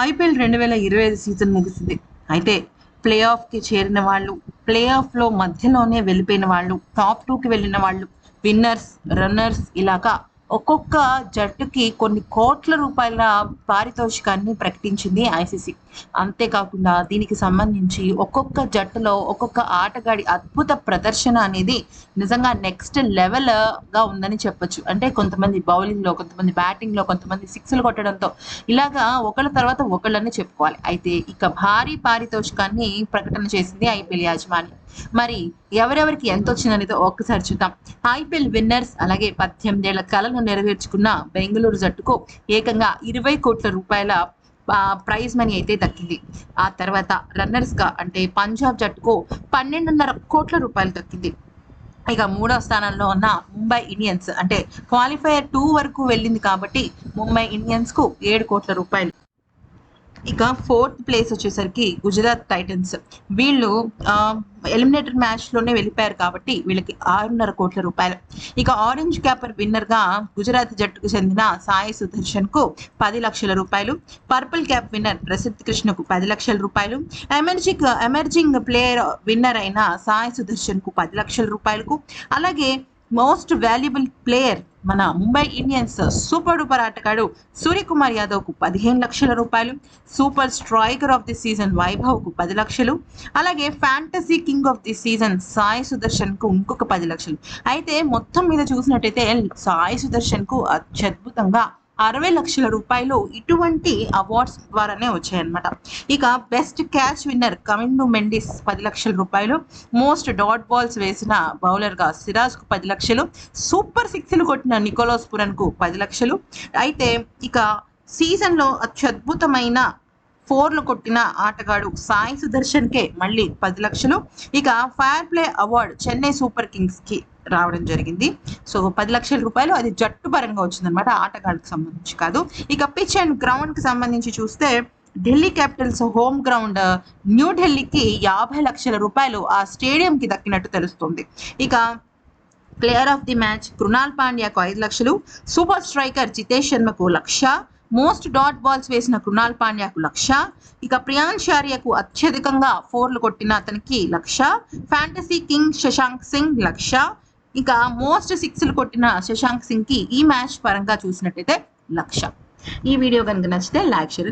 IPL రెండు వేల ఇరవై ఐదు సీజన్ ముగిసింది. అయితే ప్లే ఆఫ్కి చేరిన వాళ్ళు ప్లే ఆఫ్లో మధ్యలోనే వెళ్ళిపోయిన వాళ్ళు టాప్ టూకి వెళ్ళిన వాళ్ళు విన్నర్స్ రన్నర్స్ ఇలాగా ఒక్కొక్క జట్టుకి కొన్ని కోట్ల రూపాయల పారితోషికాన్ని ప్రకటించింది ఐసీసీ. అంతేకాకుండా దీనికి సంబంధించి ఒక్కొక్క జట్టులో ఒక్కొక్క ఆటగాడి అద్భుత ప్రదర్శన అనేది నిజంగా నెక్స్ట్ లెవెల్గా ఉందని చెప్పొచ్చు. అంటే కొంతమంది బౌలింగ్లో కొంతమంది బ్యాటింగ్లో కొంతమంది సిక్స్లు కొట్టడంతో ఇలాగా ఒకళ్ళ తర్వాత ఒకళ్ళని చెప్పుకోవాలి. అయితే ఇక భారీ పారితోషికాన్ని ప్రకటన చేసింది ఐపీఎల్ యాజమాన్యం. మరి ఎవరెవరికి ఎంత వచ్చిందనేది ఒక్కసారి చూద్దాం. ఐపీఎల్ విన్నర్స్ అలాగే పద్దెనిమిదేళ్ళ కలను నెరవేర్చుకున్న బెంగళూరు జట్టుకు ఏకంగా ఇరవై కోట్ల రూపాయల ప్రైజ్ మనీ అయితే దక్కింది. ఆ తర్వాత రన్నర్స్గా అంటే పంజాబ్ జట్టుకు పన్నెండున్నర కోట్ల రూపాయలు దక్కింది. ఇక మూడో స్థానంలో ఉన్న ముంబై ఇండియన్స్ అంటే క్వాలిఫైయర్ టూ వరకు వెళ్ళింది కాబట్టి ముంబై ఇండియన్స్కు ఏడు కోట్ల రూపాయలు. ఇక ఫోర్త్ ప్లేస్ వచ్చేసరికి గుజరాత్ టైటన్స్. వీళ్ళు ఎలిమినేటర్ మ్యాచ్లోనే వెళ్ళిపోయారు కాబట్టి వీళ్ళకి ఆరున్నర కోట్ల రూపాయలు. ఇక ఆరెంజ్ క్యాపర్ విన్నర్గా గుజరాత్ జట్టుకు చెందిన సాయి సుదర్శన్కు పది లక్షల రూపాయలు పర్పుల్ క్యాప్ విన్నర్ ప్రసిద్ధ్ కృష్ణకు పది లక్షల రూపాయలు ఎమర్జింగ్ ఎమర్జింగ్ ప్లేయర్ విన్నర్ అయిన సాయి సుదర్శన్కు పది లక్షల రూపాయలకు అలాగే మోస్ట్ వాల్యుబుల్ ప్లేయర్ మన ముంబై ఇండియన్స్ సూపర్ డూపర్ ఆటగాడు సూర్యకుమార్ యాదవ్కు పదిహేను లక్షల రూపాయలు super striker of the season వైభవ్కు పది లక్షలు అలాగే fantasy king of the season Sai సుదర్శన్కు ఇంకొక పది లక్షలు. అయితే మొత్తం మీద చూసినట్టయితే సాయి సుదర్శన్కు అత్యద్భుతంగా అరవై లక్షల రూపాయలు ఇటువంటి అవార్డ్స్ ద్వారానే వచ్చాయన్నమాట. ఇక best catch winner Kamindu Mendis పది లక్షల రూపాయలు మోస్ట్ డాట్ బాల్స్ వేసిన బౌలర్గా సిరాజ్కు పది లక్షలు సూపర్ సిక్స్లు కొట్టిన నికోలాస్ పురన్కు పది లక్షలు. అయితే ఇక సీజన్లో అత్యద్భుతమైన ఫోర్లు కొట్టిన ఆటగాడు సాయి సుదర్శన్ కే మళ్ళీ పది లక్షలు. ఇక fair play award Chennai super కింగ్స్కి రావడం జరిగింది. సో పది లక్షల రూపాయలు అది జట్టు పరంగా వచ్చిందనమాట ఆటగాళ్ళకి సంబంధించి కాదు. ఇక పిచ్ అండ్ గ్రౌండ్కి సంబంధించి చూస్తే ఢిల్లీ క్యాపిటల్స్ హోమ్ గ్రౌండ్ న్యూఢిల్లీకి యాభై లక్షల రూపాయలు ఆ స్టేడియంకి దక్కినట్టు తెలుస్తుంది. ఇక player of the match Krunal పాండ్యాకు ఐదు లక్షలు సూపర్ స్ట్రైకర్ జితేష్ శర్మకు లక్ష మోస్ట్ డాట్ బాల్స్ వేసిన కృణాల్ పాండ్యాకు లక్ష. ఇక ప్రియాన్ షారియకు అత్యధికంగా ఫోర్లు కొట్టిన అతనికి లక్ష. Fantasy king Shashank Singh lakh. ఇక మోస్ట్ సిక్స్లు కొట్టిన శశాంక్ సింగ్కి ఈ మ్యాచ్ పరంగా చూసినట్టయితే లక్ష. ఈ వీడియో కనుక నచ్చితే లైక్ షేర్